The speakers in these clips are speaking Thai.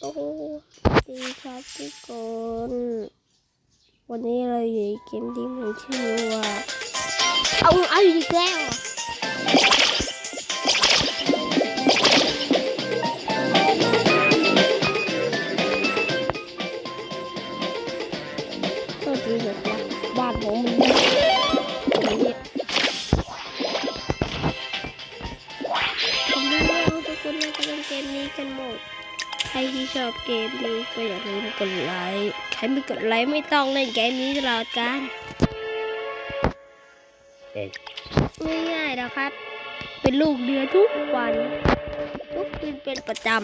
โอ้ดีครับทุกคน วันนี้เราอยู่ในเกมที่มีชื่อว่า เอาเอาอีกแล้วก็ดีแบบว่าบ้านผมมันไม่อย่างนี้ผมไม่รู้ทุกคนน่าจะเล่นเกมนี้กันหมด ใครที่ชอบเกมนี้ก็อย่าลืมกดไลค์ใครไม่กดไลค์ไม่ต้องเล่นเกมนี้ตลอดการง่ายๆนะครับ เป็นลูกเรือทุกวัน ทุกคืนเป็นประจำ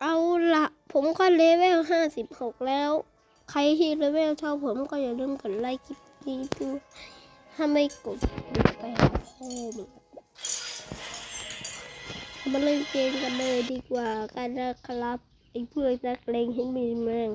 เอาละผมก็เลเวลห้าสิบหกแล้ว ใครที่เลเวลเท่าผมก็อย่าลืมกดไลค์คลิปนี้ด้วยถ้าไม่กดไปหาพ่อมึง มาเล่นเกมกันเลยดีกว่ากันนะครับไอ้เพื่อนนักเลงให้มีแมง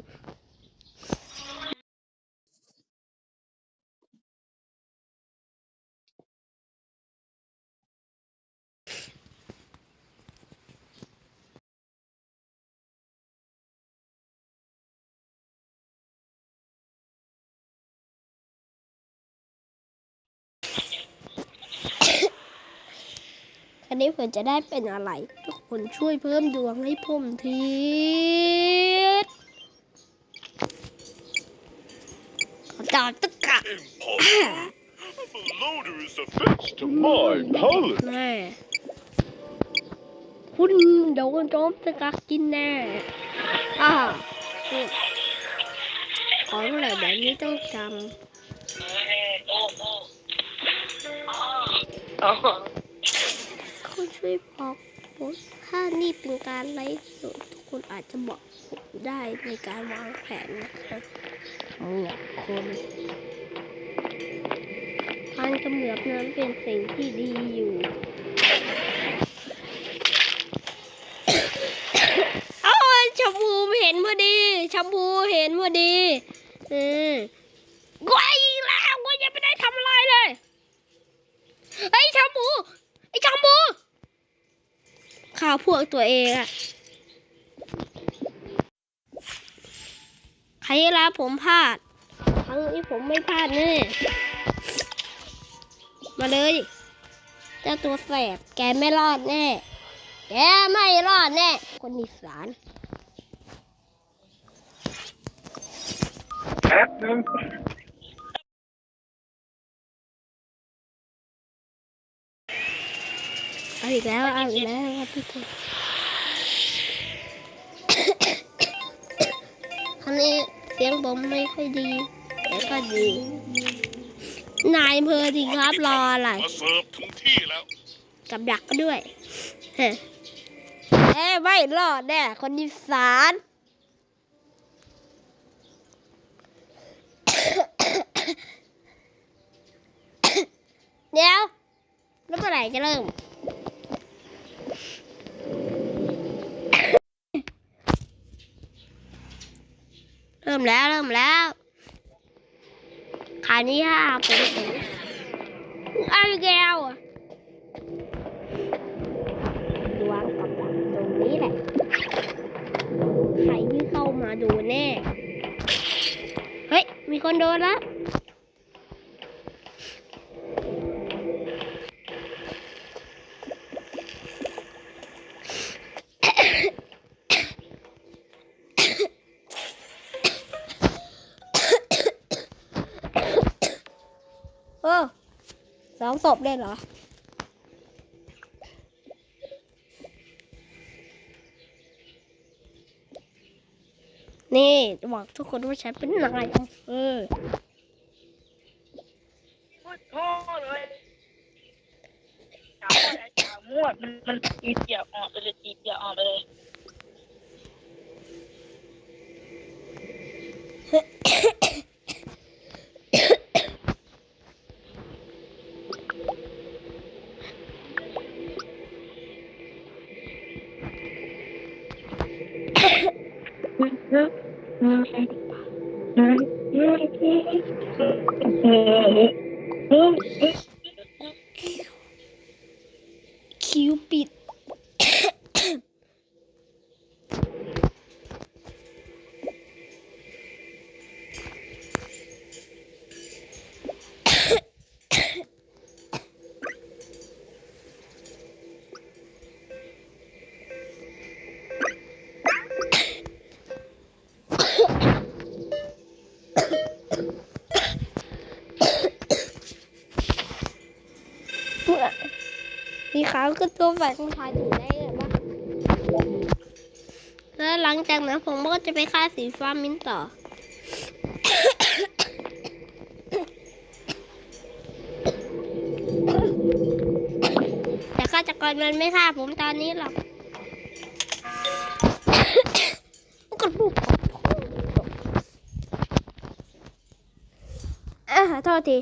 อันนี้ผมจะได้เป็นอะไร ทุกคนช่วยเพิ่มดวงให้ผมทีขอดาวตะกะ loader is affixed to my pallet. แน่คุณโดนโจมตะกักกินแน่อ่าของอะไรแบบนี้ต้องจำ คุณช่วยบอกผมถ้านี่เป็นการไลฟ์สดทุกคนอาจจะบอกผมได้ในการวางแผนนะครับเหมือบคนทางกระเหมือบนั้นเป็นสิ่งที่ดีอยู่โอ้ยชมพูเห็นพอดีชมพูเห็นพอดี อืมกูไอ้แล้วกูยังไม่ได้ทำอะไรเลยไอ้ยชมพูไอ้ชมพูข่าว พวกตัวเองอะใครลาผมพลาด ครั้งนี้ผมไม่พลาดแน่มาเลยเจ้าตัวแสบแกไม่รอดแน่ แกไม่รอดแน่ คนอีสานแป๊บนึง เอาอีกแล้วเอาอีกแล้วครับทุกคนครั้งนี้เสียงผมไม่ค่อยดีแต่ก็ดีนายอำเพอดีครับรออะไรมาเสิร์ฟถึงที่แล้วกับดักก็ด้วยเฮ้เอ้ยไม่รอดแน่คนอีสานเดี๋ยวแล้วเมื่อไหร่จะเริ่ม เริ่มแล้วเริ่มแล้วขานี้ห้าผมเอาแกแล้วอะวางกับดักตรงนี้แหละ ใครที่เข้ามาดูแน่ เฮ้ย มีคนโดนแล้ว โอ้ส องศพเลยเหรอ นี่จะบอกทุกคนว่าฉันเป็นนายอำเภอพูดโทษเลยจับไอ้จ่ามั่วมันมันตีเกียออกไปเลยตีเกียออกไปเลย คิวปิด ขาวก็ตัวแฝดของชายถึงได้เลยปะแล้วหลังจากนั้นผมก็จะไปฆ่าสีฟ้ามิ้นต่อ แต่ฆาตกรมันไม่ฆ่าผมตอนนี้หรอกมันก็ลูกอะโทษที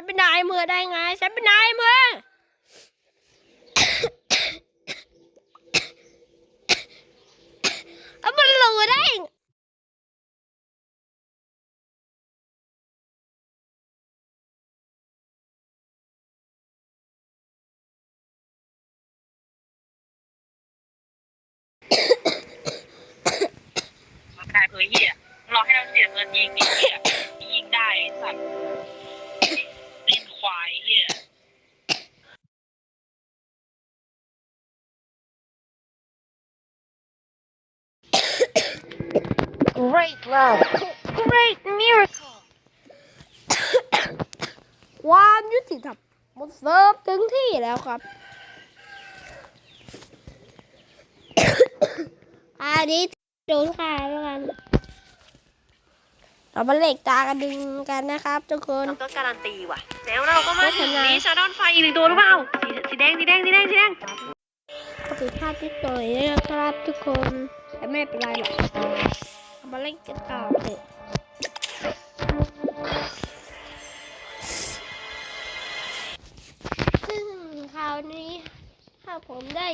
นเป็นนายมือได้ไง ฉันเป็นนายมือเอามันรู้ได้ตายเผยเหี้ยรอให้เราเสียเงินยิงมีเหี้ยยิงได้สัตว์เล่นควายเหี้ย Great love Great miracle ความยุติธรรมมันเสิร์ฟถึงที่แล้วครับ อันนี้โดนค่ะแล้วกัน เรามาเล็กตากันดึงกันนะครับ ทุกคนเราก็การันตีว่ะแล้วเราก็มาถึงนี้ชาดอนไฟอีกหนึ่งตัวหรือเปล่าสีสีแดงสีแดงสีแดงสีแดงก็ผิดพลาดนิดหน่อยนะครับทุกคนแต่ไม่เป็นไรหรอกเรา มาเล่นกันต่อเถอะซึ่งคราวนี้ถ้าผมได้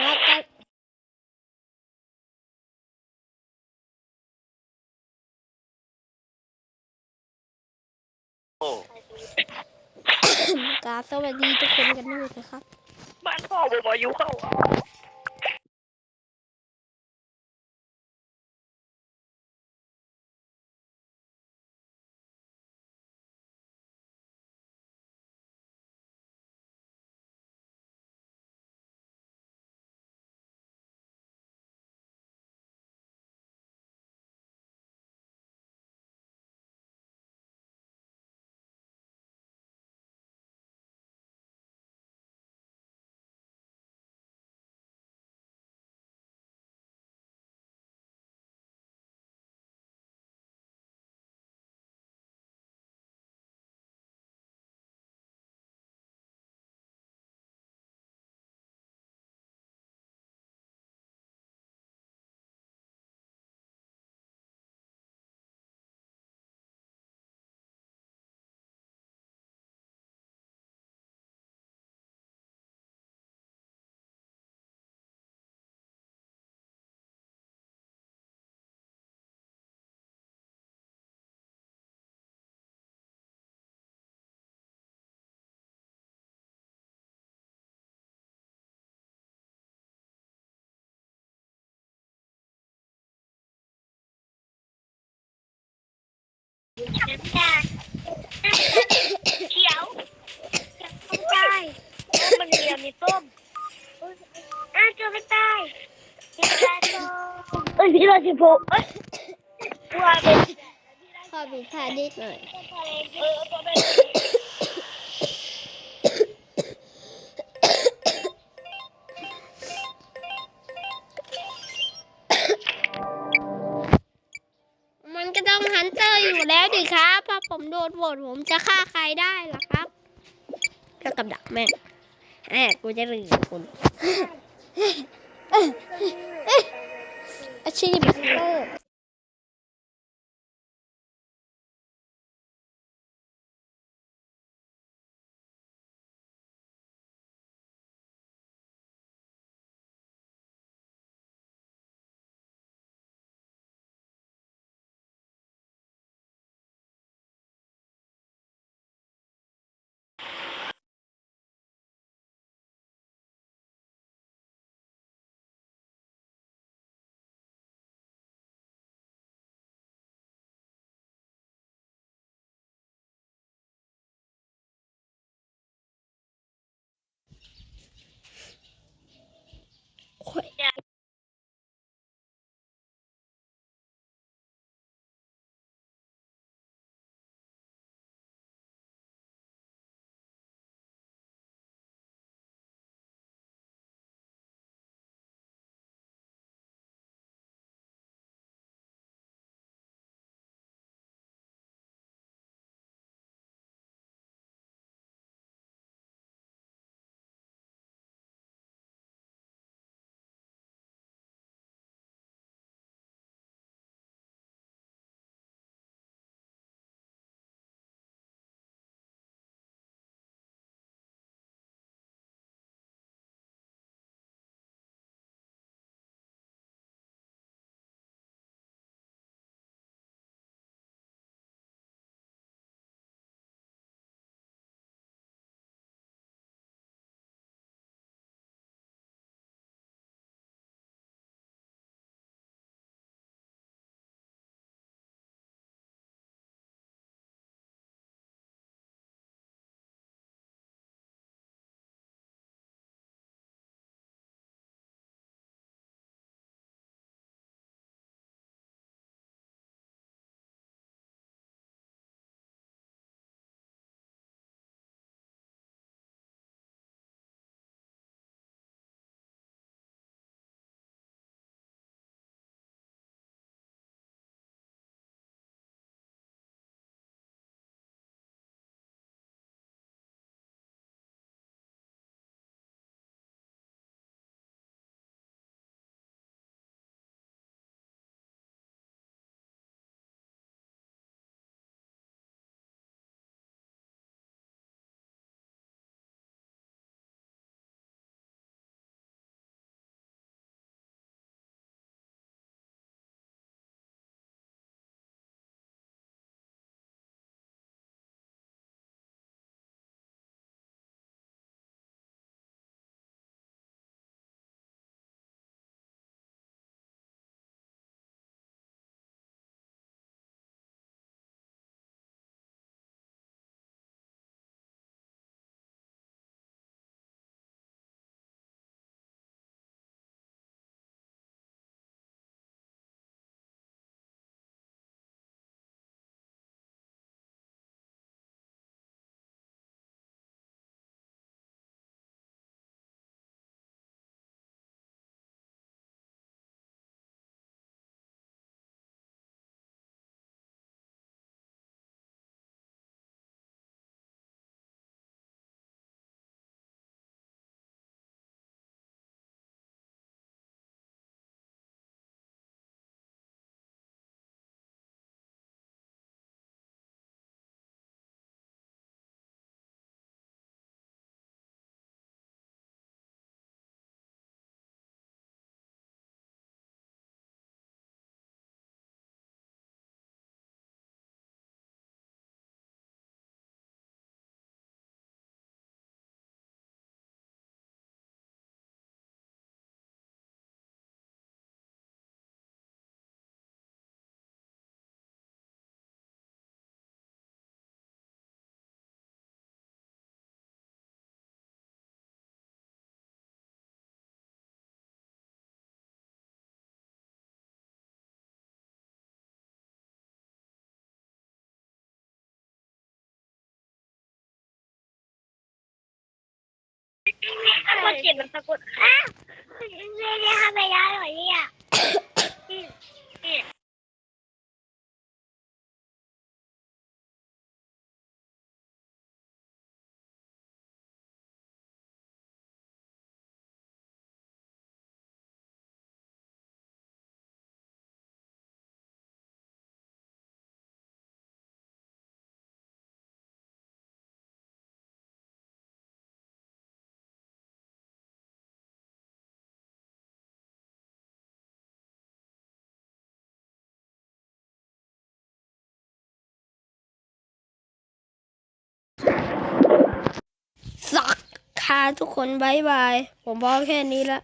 มากันกราบสวัสดีทุกคนกันด้วยนะครับ บ้านพ่อผมอายุเข้า อะเขียวต้นใต้มันมีมีส้มอะเจอเป็นใต้มีปลาส้มเอ้ยพี่เราสิบหกเอ้ยว่าเป็นข้อผิดพลาดนิดหน่อย เออตัวเป็นมัน งั้นเจออยู่แล้วดิครับพอผมโดนโหวตผมจะฆ่าใครได้ล่ะครับ ก็กำบดักแม่แอบกูจะรีบคุณอาชีพเตอร์ มันเขียนมันสะกด ค่ะทุกคนบายบาย ผมพอแค่นี้ละ